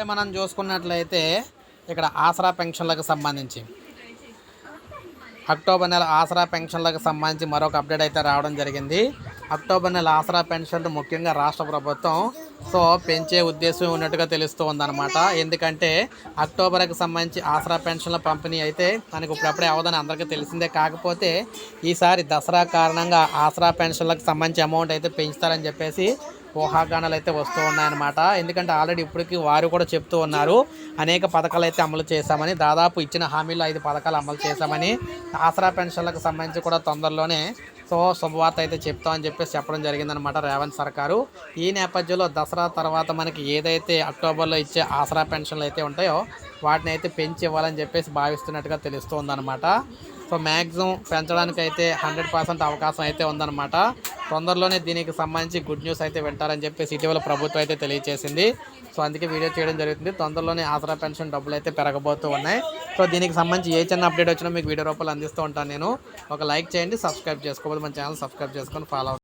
ఇప్పుడే మనం చూసుకున్నట్లయితే ఇక్కడ ఆసరా పెన్షన్లకు సంబంధించి. అక్టోబర్ నెల ఆసరా పెన్షన్లకు సంబంధించి మరొక అప్డేట్ అయితే రావడం జరిగింది. అక్టోబర్ నెల ఆసరా పెన్షన్లు ముఖ్యంగా రాష్ట్ర ప్రభుత్వం సో పెంచే ఉద్దేశం ఉన్నట్టుగా తెలుస్తూ ఉందన్నమాట. ఎందుకంటే అక్టోబర్కి సంబంధించి ఆసరా పెన్షన్ల పంపిణీ అయితే మనకు ఇప్పుడప్పుడే అవదని అందరికీ తెలిసిందే. కాకపోతే ఈసారి దసరా కారణంగా ఆసరా పెన్షన్లకు సంబంధించి అమౌంట్ అయితే పెంచుతారని చెప్పేసి ఊహాగానాలు అయితే వస్తూ ఉన్నాయన్నమాట. ఎందుకంటే ఆల్రెడీ ఇప్పటికీ వారు కూడా చెప్తూ ఉన్నారు అనేక పథకాలు అయితే అమలు చేశామని దాదాపు ఇచ్చిన హామీలు ఐదు పథకాలు అమలు చేశామని ఆసరా పెన్షన్లకు సంబంధించి కూడా తొందరలోనే సో శుభవార్త అయితే చెప్తామని చెప్పేసి చెప్పడం జరిగిందనమాట రేవంత్ సర్కారు. ఈ నేపథ్యంలో దసరా తర్వాత మనకి ఏదైతే అక్టోబర్లో ఇచ్చే ఆసరా పెన్షన్లు అయితే ఉంటాయో వాటిని అయితే పెంచి ఇవ్వాలని చెప్పేసి భావిస్తున్నట్టుగా తెలుస్తుందన్నమాట. సో మ్యాక్సిమం పెంచడానికి అయితే హండ్రెడ్ పర్సెంట్ అవకాశం అయితే ఉందన్నమాట. తొందరలోనే దీనికి సంబంధించి గుడ్ న్యూస్ అయితే వింటారని చెప్పేసి ఇటీవల ప్రభుత్వం అయితే తెలియజేసింది సో అందుకే వీడియో చేయడం జరుగుతుంది. తొందరలోనే ఆసరా పెన్షన్ డబ్బులు అయితే పెరగబోతూ ఉన్నాయి. సో దీనికి సంబంధించి ఏ చిన్న అప్డేట్ వచ్చినా మీకు వీడియో రూపాయలు అందిస్తూ ఉంటాను నేను. ఒక లైక్ చేయండి సబ్స్క్రైబ్ చేసుకోవాలి మన ఛానల్ సబ్స్క్రైబ్ చేసుకొని ఫాలో